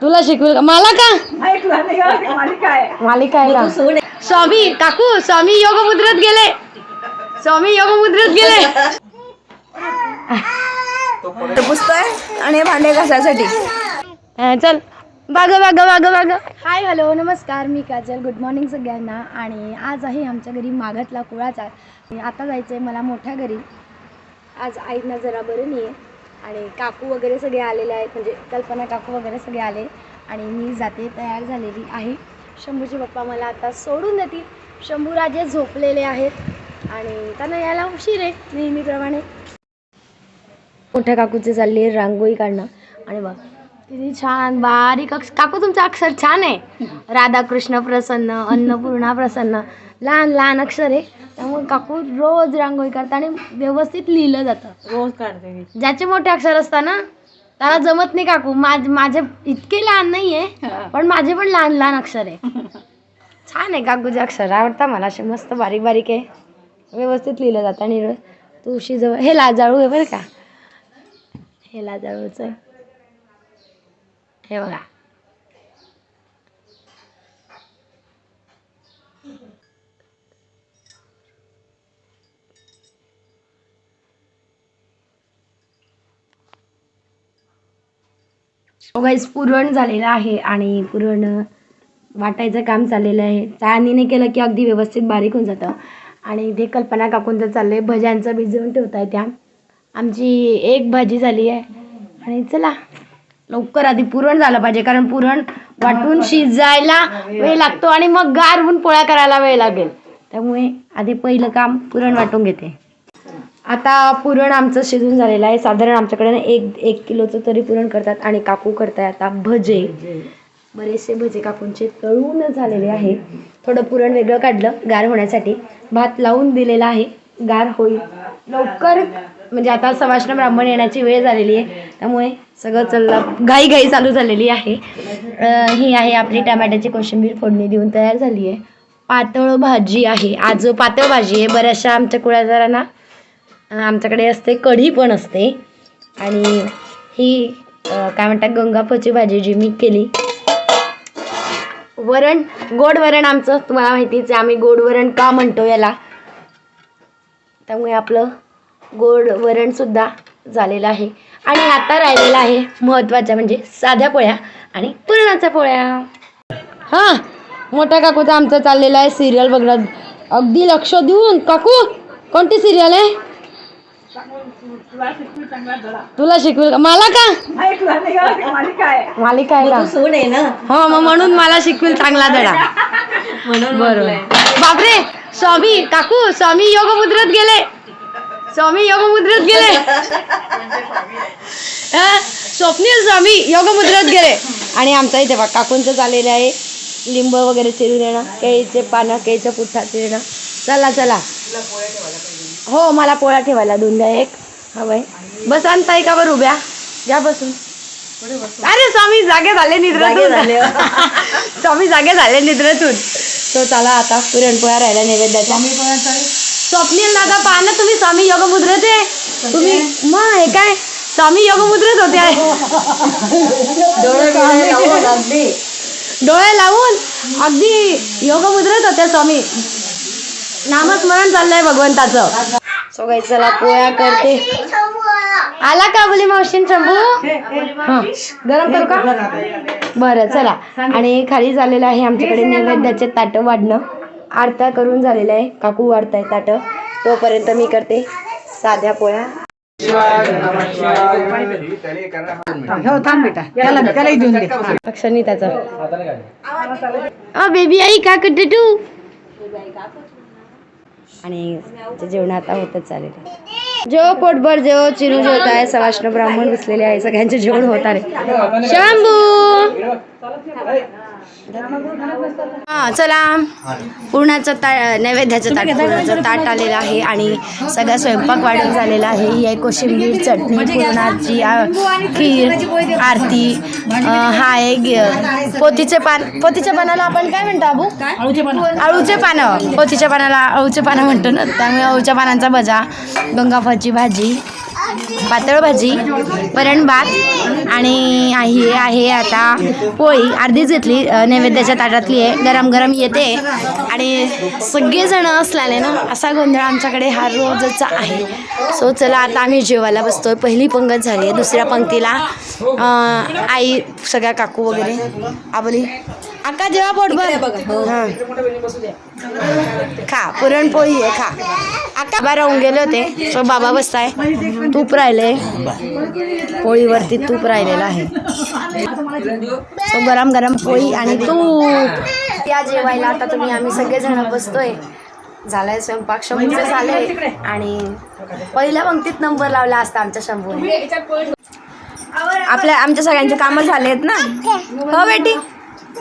तुला शिकवेल का? मला का? मालिका आहे. का? स्वामी काकू स्वामी योग मुद्रेत गेले. स्वामी योग मुद्रेत गेले पुसतोय आणि हे भांडे घासायसाठी. हा, चल. बाग बाग बाग बाग हाय हॅलो नमस्कार. मी काजल. गुड मॉर्निंग सगळ्यांना. आणि आज आहे आमच्या घरी मागतला कुळाचा आता जायचं आहे मला मोठ्या घरी. आज आईंना जरा बरं नाही आहे आणि काकू वगैरे सगळे आलेले आहेत म्हणजे कल्पना काकू वगैरे सगळे आले आणि मी जाते तयार झालेली आहे. शंभूचे पप्पा मला आता सोडून देतील. शंभूराजे झोपलेले आहेत आणि त्यांना यायला उशीर आहे नेहमीप्रमाणे. मोठ्या काकूचे चालले रांगोळी काढणं. आणि बघ किती छान बारीक अक्ष काकू तुमचं अक्षर छान आहे. राधाकृष्ण प्रसन्न अन्नपूर्णा प्रसन्न. लहान लहान अक्षर आहे. त्यामुळे काकू रोज रांगोळी काढतात आणि व्यवस्थित लिहिलं जातं. रोज काढते मी ज्याचे मोठे अक्षर असतात ना त्याला जमत नाही काकू. माझ माझे इतके लहान नाही आहे पण माझे पण लहान लहान अक्षर आहे. छान आहे काकूचे अक्षर. आवडतात मला. असे मस्त बारीक बारीक आहे. व्यवस्थित लिहिलं जातं आणि र- तुळशी जवळ. हे लाजाळू आहे बरं का. हे लाजाळूचं. आहे हे बघा. गाईस पुरण झालेलं आहे आणि पुरण वाटायचं काम चाललेलं आहे. चाळणीने केलं की अगदी व्यवस्थित बारीक होऊन जातं. आणि इथे कल्पना काकूंचं चाललं आहे भज्यांचं भिजवून ठेवत आहे त्या. आमची एक भाजी झाली आहे. आणि चला लवकर आधी पुरण झालं पाहिजे कारण पुरण वाटून शिजायला वेळ लागतो आणि मग गारवून पोळ्या करायला वेळ लागेल. त्यामुळे आधी पहिलं काम पुरण वाटून घेते. आता पुरण आमचं शिजून झालेलं आहे. साधारण आमच्याकडे ना एक एक किलोचं तरी पुरण करतात आणि काकू करताय आता भजे. बरेचसे भजे काकूंचे तळून झालेले आहे. थोडं पुरण वेगळं काढलं गार होण्यासाठी. भात लावून दिलेला आहे. गार होईल. लवकर म्हणजे आता सवाष्ण ब्राह्मण येण्याची वेळ झालेली आहे. त्यामुळे सगळं चाललं घाई घाई चालू झालेली आहे. ही आहे आपली टमाट्याची कोशिंबीर फोडणी देऊन तयार झाली आहे. पातळ भाजी आहे. आज पातळ भाजी आहे. बऱ्याचशा आमच्या कुळाजारांना आमच्याकडे असते कढी पण असते. आणि ही काय म्हणतात गंगाफची भाजी जी मी केली. वरण गोड वरण आमचं तुम्हाला माहितीच आहे आम्ही गोड वरण का म्हणतो याला? त्यामुळे आपलं गोड वरण सुद्धा झालेलं आहे. आणि आता राहिलेलं आहे महत्त्वाच्या म्हणजे साध्या पोळ्या आणि पुरणाच्या पोळ्या. हां मोठ्या काकूचं आमचं चाललेलं आहे सिरियल बघणं. अगदी लक्ष देऊन. काकू कोणती सिरियल आहे? तुला शिकवेल का? मला का? मालिका आहे. मालिका आहे का? सून आहे ना. हो मग म्हणून मला शिकवेल चांगला धडा. म्हणून बरोबर. बापरे स्वामी काकू स्वामी योग मुद्रेत गेले. स्वामी योग मुद्रेत गेले. हा, स्वप्नील स्वामी योग मुद्रेत गेले. आणि आमचा इथे बघा काकूंचं चाललेलं आहे. लिंब वगैरे चिरून येणं केळीचे पानं केळीच्या पुठ्ठा चिरणं. चला चला. हो मला पोळ्या ठेवायला दोन द्या एक. हवंय बस आणताय का बरं उभ्या? घ्या बसून. अरे स्वामी जागे झाले निद्रेतून स्वामी जागे झाले निद्रेतून तो चला आता पुरणपोळ्या राहिल्या नैवेद्याच्या. स्वप्नील दादा पहा ना तुम्ही स्वामी योग मुद्रेत आहे तुम्ही मग हे काय? स्वामी योग मुद्रेत होते. डोळे लावून अगदी. योग मुद्रेत होत्या स्वामी. नामस्मरण चाललंय भगवंताचं. सो काही चला पोळ्या करते. आला का बोली मावशीन शंभू. गरम करू का? बरं चला आणि खाली झालेलं आहे आमच्याकडे नैवेद्याचे ताटं वाढणं. आरत्या करून झालेलं आहे. काकू वाढताय ताटं. तोपर्यंत मी करते साध्या पोळ्या हो अक्षरनी त्याचा. बेबी आई काय करते तू? आणि जेवण आता होतच चालेल. जो पोटभर जेव चिरू जेवत आहे सवाष्ण ब्राह्मण बसलेले आहे सगळ्यांचे जेवण होत आहे. शंभू! हा चला. पूर्णाचं ता नैवेद्याचं ताट पूर्णाचं ताट आलेलं आहे आणि सगळा स्वयंपाक वाढून झालेला आहे. ही आहे कोशिंबीर चटणी पूर्णाची खीर आरती. हा आहे पोतीचे पान पोतीच्या पानाला आपण काय म्हणतो अबू अळूचे पानं. पोतीच्या पानाला अळूचे पानं म्हणतो ना त्यामुळे अळूच्या पानांचा भजा गंगाफळची भाजी पातळ भाजी वरण भात आणि हे आहे आता पोळी. अर्धीच घेतली नैवेद्याच्या ताटातली आहे. गरम गरम येते. आणि सगळेजण असल्याने ना असा गोंधळ आमच्याकडे हा रोजचा आहे. सो चला आता आम्ही जेवायला बसतोय. पहिली पंगत झाली आहे दुसऱ्या पंक्तीला. आई सगळ्या काकू वगैरे. आबली. अक्का जेव्हा पोटभर हां. खा पुरणपोळी आहे खा. अक्का बाबा राहून गेले होते. सो बाबा बसताय. तूप राहिले पोळीवरती तूप राहिलेलं आहे. सो गरम गरम पोळी आणि तूप. या जेवायला आता तुम्ही आम्ही सगळेजण बसतोय. झालाय स्वयंपाक. शंभूचं झालंय. आणि पहिल्या पंक्तीत नंबर लावला असता आमच्या शंभूने. आपल्या आमच्या सगळ्यांचे कामं झाले आहेत ना. हो बेटी.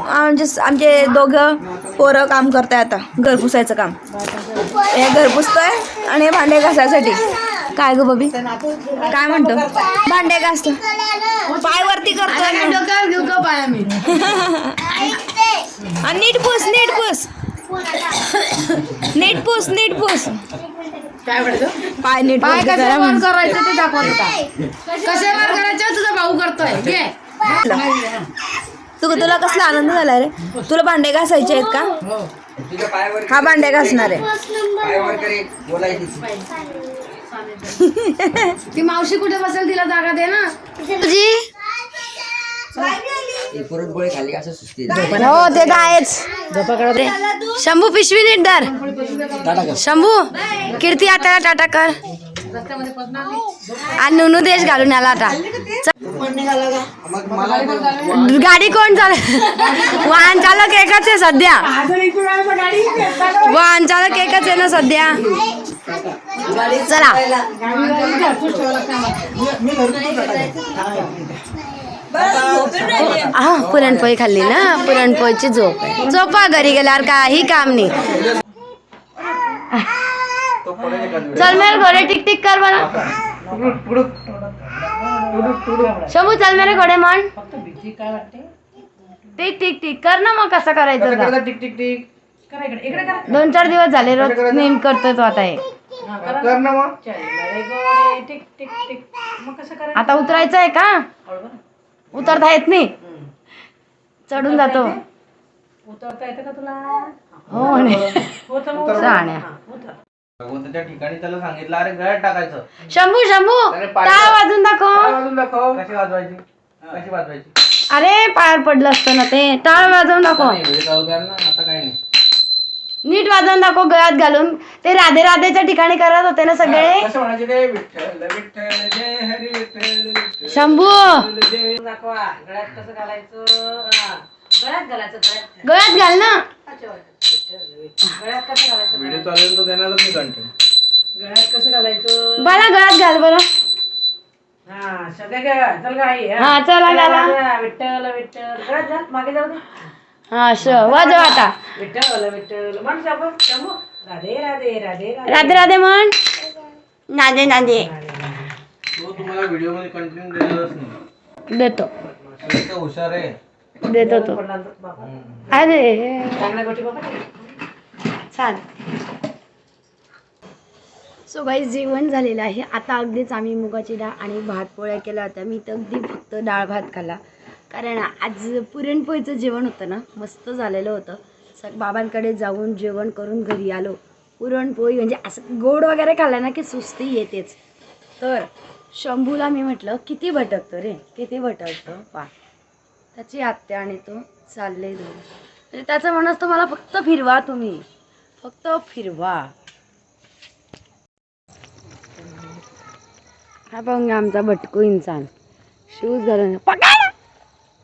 आमचे आमचे दोघं पोरं काम करताय आता. घर पुसायचं काम. हे घर पुसतोय आणि हे भांडे घासायसाठी. काय ग बबी? काय म्हणतो? भांडे घासतो पाय वरती करतोय घेऊ का पाय आम्ही? आणि नीट पुस नीट पुस. नीट पुस नीट पुस. पाय नीट पाय कसं. करायचं ते दाखवत होता कसे वर करायचं तुझा भाऊ करतोय? तू तुला कसला आनंद झाला रे? तुला भांडे घासायचे आहेत का? तुझ्या पायावर हा भांडे घासणार आहे. पायावर करे बोलायची ती मावशी कुठे बसेल तिला जागा दे ना. तुझी असं सुस्ती हो ते गायच शंभू पिशवी नीट धर. शंभू कीर्ती आता टाटा कर. आणि नुनू देश घालून आला आता. गाडी कोण चाल? वाहन चालक एकच आहे सध्या. वाहन चालक एकच आहे ना सध्या. चला. हा पुरणपोळी खाल्ली ना? पुरणपोळीची झोप. आहे. झोपा घरी गेल्यावर काही काम नाही. चल मेल घोडे टिक टिक कर बना शंभू चल मेरेकडे म्हण मान टिक टिक टिक. ठीक ठीक ठीक कर ना मग कसं करायचं टिक टिक टिक. दोन चार दिवस झाले रोज नेम करतोय तो आता हे. आता उतरायचं आहे का? उतरता येत नाही? चढून जातो. उतरता येत का तुला? हो म्हणे भगवंताच्या ठिकाणी त्याला सांगितलं अरे गळ्यात टाकायचं. शंभू शंभू अरे पाय- टाळ वाजून दाखव. वाजून दाखव. कशी वाजवायची? कशी वाजवायची? अरे पायावर पडलं असतं ना ते. टाळ वाजवून दाखव. नाही, वेळ जाऊ द्याल ना आता काही नाही. नीट वाजवून दाखव गळ्यात घालून. ते राधे राधेच्या ठिकाणी करत होते ना सगळे. कसं म्हणायचे ते? विठ्ठल विठ्ठल जय हरी विठ्ठल विठ्ठल शंभू! जय गळ्यात घाल. ना. व्हिडिओ चालू तो देणारच मी कंटेंट मला गळ्यात घाल बरं. हा चला घाला विठ्ठल विठ्ठल. गळ्यात घाल, मागे जाऊ दे. हा श वाजव आता. विठ्ठल विठ्ठल. म्हण राधे राधे राधे राधे. राधे राधे म्हण. नादे नादे. तो तुम्हाला व्हिडिओमध्ये कंटिन्यू देणारच नाही. देतो. इतका हुशार आहे. देतो तो. अरे. छान. सो काही जेवण झालेलं आहे. आता अगदीच आम्ही मुगाची डाळ आणि भात पोळ्या केल्या होत्या. मी तर अगदी फक्त डाळ भात खाल्ला. कारण आज पुरणपोळीचं जेवण होतं ना. मस्त झालेलं होतं. स बाबांकडे जाऊन जेवण करून घरी आलो. पुरणपोळी म्हणजे असं गोड वगैरे खाल्लं ना की सुस्ती येतेच. तर शंभूला मी म्हटलं किती भटकतो रे? किती भटकतो? पा त्याची आत्या आणि तो चालले दोन. म्हणजे त्याचं म्हणत असतं मला फक्त फिरवा तुम्ही. फक्त फिरवा. हा पाहून आमचा भटकू इन्सान. शूज घालून. पकड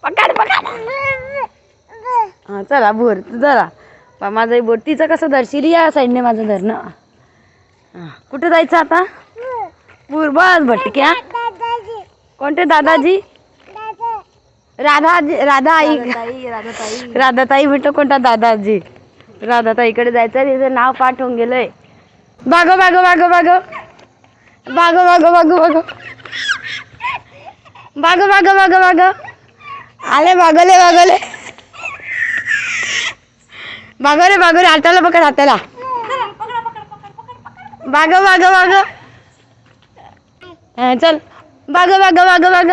पकड पकड. हा चला बोर चला. पा माझं बोट तिचं कसं धरशील? या साईडने माझं धरणं हा कुठे जायचं आता? बस भटक्या. कोणते दादाजी? राधाजी राधा आई राधाताई. म्हटलं कोणता दादाजी. राधाताईकडे जायचं तिचं नाव पाठ होऊन गेलंय. बागो बागो बागो बागो बागो बागो बागो बागो बागो बागो बागो बागो आले बागोले बागोले बागो रे बागो रे हाताला पकड हाताला. बागो बागो बागो चल. बाग बाग बाग बाग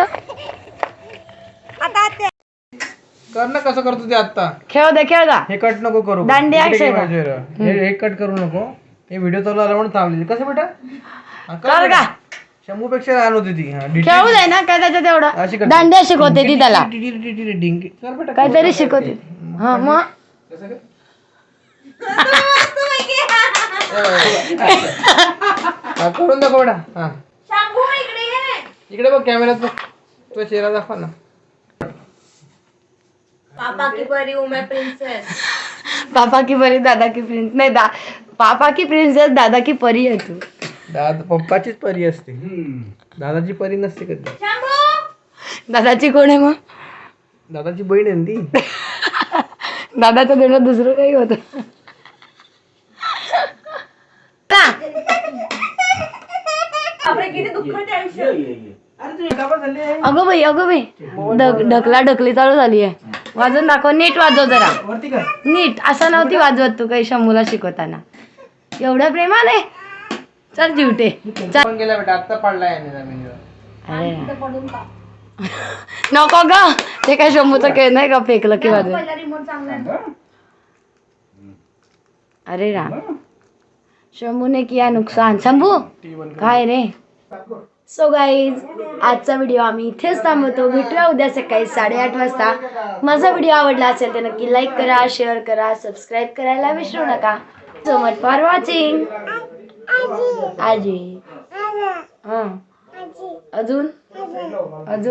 कर ना कसं करतो ते आता खेळ दे खेळ का हे कट नको करू. दांडी इकडे action घे का? माझ्यावर. हे हे कट करू नको. हे व्हिडिओ चालू आला म्हणून थांबली कसं बेटा? हा, कर कर बेटा. शंभू पेक्षा लहान होती ती. हा, खेळू दे ना काय त्याच्यात अशी एवढं करते. दांड्या शिकवते ती त्याला. कर बेटा काहीतरी शिकवते. हा मग. कसं काय? हा, करून दाखव बेटा. हा. इकडे बघ कॅमेऱ्यात बघ तो चेहरा दाखवा ना. पापा की परी दादा की प्रिन्स नाही दा पापा की प्रिन्सेस दादा की परी आहे तू. दादा पप्पाचीच परी असते. दादाची परी नसते कधी. दादाची कोण आहे मग? दादाची बहीण आहे ना ती. दादाचं देणं दुसरं काही होत. अरे झाली. अगं बाई अगं बाई. ढक ढकला ढकली चालू झाली आहे. वाजवून दाखव नीट वाजव जरा. नीट असं नव्हती वाजवत तू काही शंभूला शिकवताना. एवढं प्रेमाने चल जिवटे. गेला बेटा आत्ता पडला याने जमिनीवर. अरे. नको ग. ते काय शंभूचा खेळ नाही का? फेकलं की वाजव अरे राम. शंभूने किया नुकसान. शंभू काय रे? सो गाईज आजचा व्हिडिओ आम्ही इथेच थांबवतो. भेटूया उद्या सकाळी साडेआठ वाजता. माझा व्हिडिओ आवडला असेल तर नक्की लाईक करा शेअर करा सबस्क्राईब करायला विसरू नका. सो मच फॉर वॉचिंग आजी. हां. अजून? अजून?